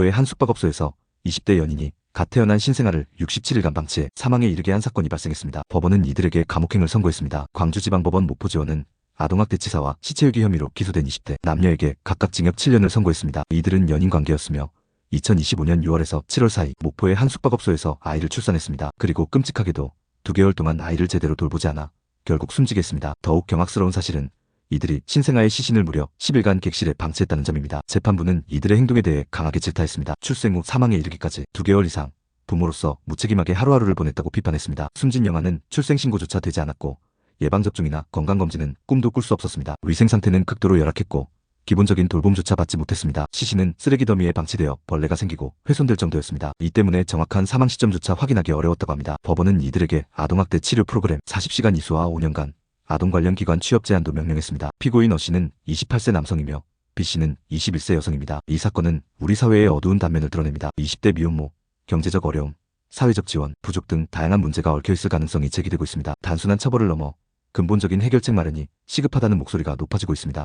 모포의 한 숙박업소에서 20대 연인이 갓 태어난 신생아를 67일간 방치해 사망에 이르게 한 사건이 발생했습니다. 법원은 이들에게 감옥행을 선고했습니다. 광주지방법원 모포지원은 아동학대치사와 시체유기 혐의로 기소된 20대 남녀에게 각각 징역 7년을 선고했습니다. 이들은 연인 관계였으며 2025년 6월에서 7월 사이 목포의 한 숙박업소에서 아이를 출산했습니다. 그리고 끔찍하게도 두 개월 동안 아이를 제대로 돌보지 않아 결국 숨지게 했습니다. 더욱 경악스러운 사실은 이들이 신생아의 시신을 무려 10일간 객실에 방치했다는 점입니다. 재판부는 이들의 행동에 대해 강하게 질타했습니다. 출생 후 사망에 이르기까지 두 개월 이상 부모로서 무책임하게 하루하루를 보냈다고 비판했습니다. 숨진 영아는 출생신고조차 되지 않았고 예방접종이나 건강검진은 꿈도 꿀 수 없었습니다. 위생 상태는 극도로 열악했고 기본적인 돌봄조차 받지 못했습니다. 시신은 쓰레기 더미에 방치되어 벌레가 생기고 훼손될 정도였습니다. 이 때문에 정확한 사망 시점조차 확인하기 어려웠다고 합니다. 법원은 이들에게 아동학대 치료 프로그램 40시간 이수와 5년간 아동 관련 기관 취업 제한도 명령했습니다. 피고인 어씨는 28세 남성이며 B씨는 21세 여성입니다. 이 사건은 우리 사회의 어두운 단면을 드러냅니다. 20대 미혼모, 경제적 어려움, 사회적 지원, 부족 등 다양한 문제가 얽혀 있을 가능성이 제기되고 있습니다. 단순한 처벌을 넘어 근본적인 해결책 마련이 시급하다는 목소리가 높아지고 있습니다.